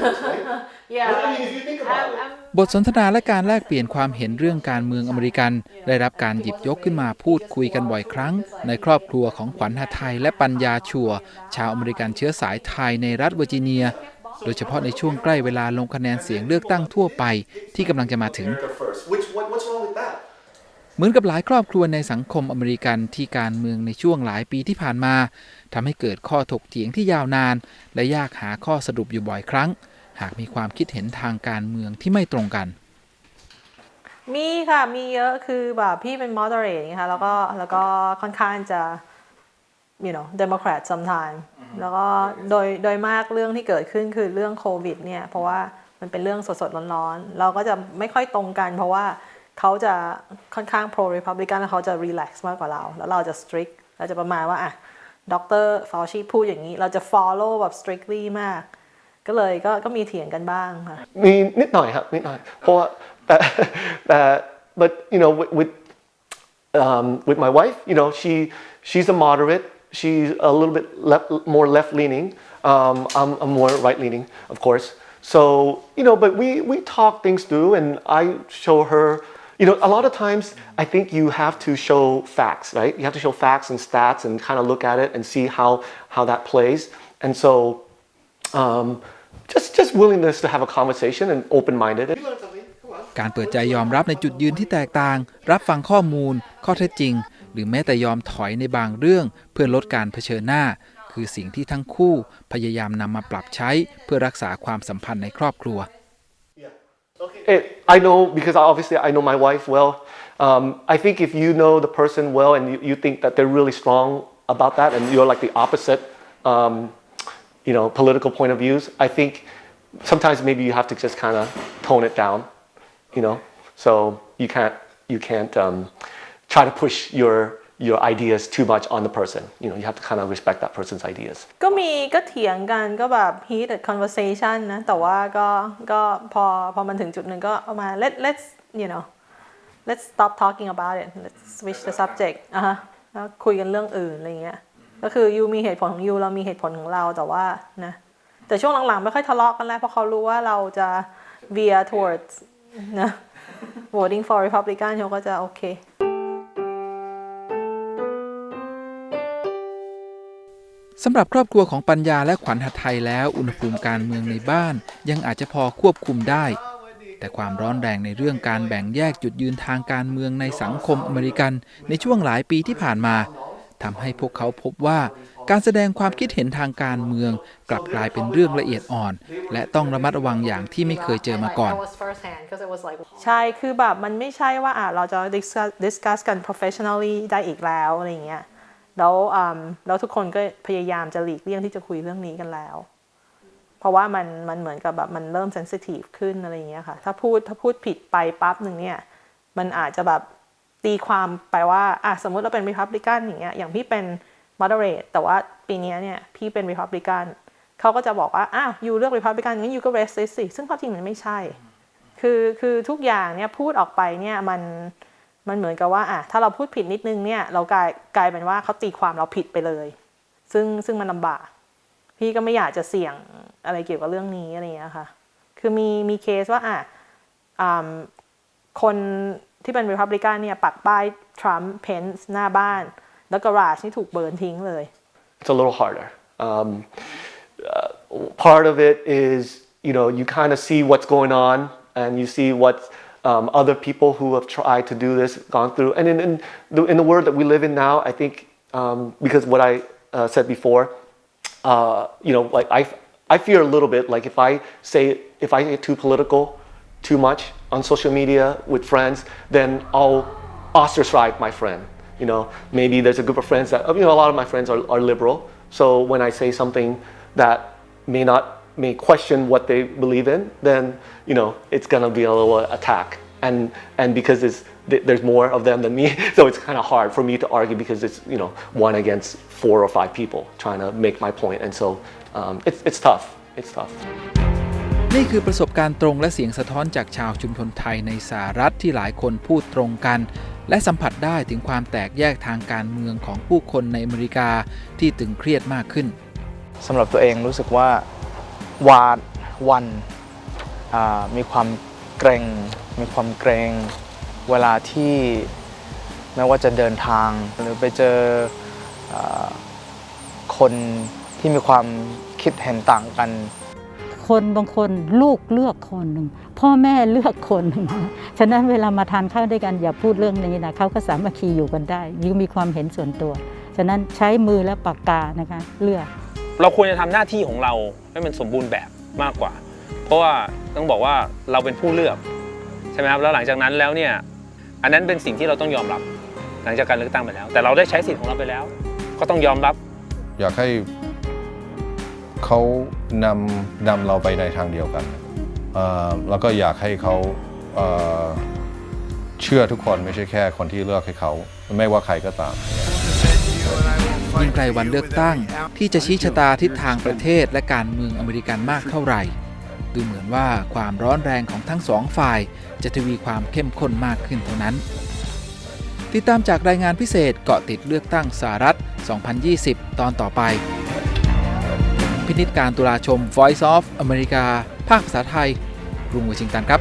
you think about I'm, it? I'm บทสนทนาและการแลกเปลี่ยนความเห็นเรื่องการเมืองอเมริกัน ได้รับการหยิบยกขึ้นมาพูดคุยกันบ่อยครั้ง ในครอบครัวของขวัญหาไทยและปัญญาชัว ชาวอเมริกันเชื้อสายไทยในรัฐเวอร์จิเนีย โดยเฉพาะในช่วงใกล้เวลาลงคะแนนเสียงเลือกตั้งทั่วไปที่กำลังจะมาถึง America first. Which what, what's wrong with that? เหมือนกับหลายครอบครัวในสังคมอเมริกันที่การเมืองในช่วงหลายปีที่ผ่านมาทำให้เกิดข้อถกเถียงที่ยาวนาน และยากหาข้อสรุปอยู่บ่อยครั้ง หากมีความคิดเห็นทางการเมืองที่ไม่ตรงกัน มีค่ะมีเยอะคือแบบพี่เป็น moderate อย่างเงี้ยค่ะแล้วก็แล้วก็ค่อนข้างจะ you know Democrat sometime แล้วก็โดยโดยมากเรื่องที่เกิดขึ้นคือเรื่องโควิดเนี่ยเพราะว่ามันเป็นเรื่องสดๆร้อนๆ เราก็จะไม่ค่อยตรงกัน เพราะว่าเขาจะค่อนข้าง pro Republican แล้วเขาจะ relax มากกว่าเรา แล้วเราจะ strict เราจะประมาณว่าอะดรฟาวชีพูดอย่างนี้ เราจะ follow แบบ strictly มาก ก็เลยก็ก็มีเถียงกันบ้างค่ะ มีนิดหน่อยครับนิดหน่อยเพราะว่า แต่แต่ but you know with with, um, with my wife you know she she's a moderate she's a little bit left more left leaning um, I'm, I'm more right leaning of course so you know but we we talk things through and I show her you know a lot of times I think you have to show facts right you have to show facts and stats and kind of look at it and see how how that plays and so um, just just willingness to have a conversation and open minded. การเปิดใจยอมรับในจุดยืนที่แตกต่าง รับฟังข้อมูล ข้อเท็จจริง หรือแม้แต่ยอมถอยในบางเรื่อง เพื่อลดการเผชิญหน้า คือสิ่งที่ทั้งคู่พยายามนำมาปรับใช้เพื่อรักษาความสัมพันธ์ในครอบครัว It, I know because obviously I know my wife well. Um, I think if you know the person well and you, you think that they're really strong about that, and you're like the opposite, um, you know, political point of views. I think sometimes maybe you have to just kind of tone it down, you know. So you can't you can't um, try to push your your ideas too much on the person. You know, you have to kind of respect that person's ideas. ก็มีก็เถียงกันก็แบบ heated conversation นะ แต่ว่าก็ก็พอพอมันถึงจุดหนึ่งก็เอามา let let's you know let's stop talking about it let's switch the subject อ่ะฮะแล้วคุยกันเรื่องอื่นอะไรเงี้ย ก็คือยูมีเหตุผลของยูเรามีเหตุผลของเราแต่ว่านะแต่ช่วงหลังๆ ไม่ค่อยทะเลาะกันแล้วเพราะเขารู้ว่าเราจะ veer towards นะ voting for Republican เขาก็จะโอเค สำหรับครอบครัวของปัญญาและขวัญหัดไทยแล้ว อุณหภูมิการเมืองในบ้าน ยังอาจจะพอควบคุมได้ แต่ความร้อนแรงในเรื่องการแบ่งแยกจุดยืนทางการเมืองในสังคมอเมริกัน ในช่วงหลายปีที่ผ่านมา ทำให้พวกเขาพบว่า การแสดงความคิดเห็นทางการเมือง กลับกลายเป็นเรื่องละเอียดอ่อน และต้องระมัดระวังอย่างที่ไม่เคยเจอมาก่อน ใช่คือแบบมันไม่ใช่ว่าเราจะ discuss กัน professionally ได้อีกแล้วอะไรเงี้ยแล้วแล้วทุกคนก็พยายามจะหลีกเลี่ยงที่จะคุยเรื่องนี้กันแล้ว เพราะว่ามันมันเหมือนกับแบบมันเริ่ม sensitive ขึ้นอะไรเงี้ยค่ะถ้าพูดถ้าพูดผิดไปปั๊บหนึ่งเนี่ยมันอาจจะแบบ ตีความไปว่าอะสมมุติเราเป็น Republican อย่างเงี้ยอย่างพี่เป็น moderate แต่ว่าปีนี้เนี่ยพี่เป็น Republican เขาก็จะบอกว่าอ้าวยูเลือก Republican งั้นยูก็ racist สิซึ่งความจริงมันไม่ใช่ คือคือทุกอย่างเนี่ยพูดออกไปเนี่ยมันมันเหมือนกับว่าอะถ้าเราพูดผิดนิดนึงเนี่ยเรากลายกลายเป็นว่าเขาตีความเราผิดไปเลย ซึ่งซึ่งมันลำบาก พี่ก็ไม่อยากจะเสี่ยงอะไรเกี่ยวกับเรื่องนี้อะไรเงี้ยค่ะ คือมีมีเคสว่าอะอ่าคน ที่เป็น Republican เนี่ยปักป้ายทรัมป์เพนส์หน้าบ้าน แล้วกราชนี่ถูกเบิร์นทิ้งเลย it's a little harder. Um, uh, part of it is, you know, you kind of see what's going on and you see what um, other people who have tried to do this gone through. And in, in, the, in the world that we live in now, I think, um, because what I uh, said before, uh, you know, like I, I fear a little bit, like if I say, if I get too political too much on social media with friends, then I'll ostracize my friend. You know, maybe there's a group of friends that, you know, a lot of my friends are, are liberal. So when I say something that may not, may question what they believe in, then, you know, it's gonna be a little attack. And, and because it's, there's more of them than me, so it's kind of hard for me to argue because it's, you know, one against four or five people trying to make my point. And so um, it's, it's tough. It's tough. นี่คือประสบการณ์ตรงและเสียงสะท้อนจากชาวชุมชนไทยในสหรัฐที่หลายคนพูดตรงกัน และสัมผัสได้ถึงความแตกแยกทางการเมืองของผู้คนในอเมริกาที่ตึงเครียดมากขึ้นสำหรับตัวเองรู้สึกว่าวานวันมีความเกรงมีความเกรงเวลาที่ไม่ว่าจะเดินทาง หรือไปเจออคนที่มีความคิดเห็นต่างกัน คนบางคนลูกเลือกคนหนึ่งพ่อแม่เลือกคนหนึ่งฉะนั้นเวลามาทานข้าวด้วยกันอย่าพูดเรื่องนี้นะเขาก็สามัคคีอยู่กันได้หรือมีความเห็นส่วนตัว ฉะนั้นใช้มือและปากกานะคะเลือก เราควรจะทำหน้าที่ของเราให้มันสมบูรณ์แบบมากกว่า เพราะว่าต้องบอกว่าเราเป็นผู้เลือกใช่ไหมครับแล้วหลังจากนั้นแล้วเนี่ยอันนั้นเป็นสิ่งที่เราต้องยอมรับหลังจากการเลือกตั้งไปแล้ว แต่เราได้ใช้สิทธิ์ของเราไปแล้ว ก็ต้องยอมรับ อยากให้ เขานำนำเราไปในทางเดียวกัน แล้วก็อยากให้เขาเชื่อทุกคนไม่ใช่แค่คนที่เลือกให้เขา ไม่ว่าใครก็ตามยิ่งใกลวันเลือกตั้งที่จะชี้ชะตาทิศทางประเทศและการเมืองอเมริกันมากเท่าไหร่ ดูเหมือนว่าความร้อนแรงของทั้งสองฝ่าย จะทวีความเข้มข้นมากขึ้นเท่านั้น ติดตามจากรายงานพิเศษเกาะติดเลือกตั้งสหรัฐ 2020 ตอนต่อไป พินิจการตุลาชม Voice of America ภาคภาษาไทย กรุงวอชิงตันครับ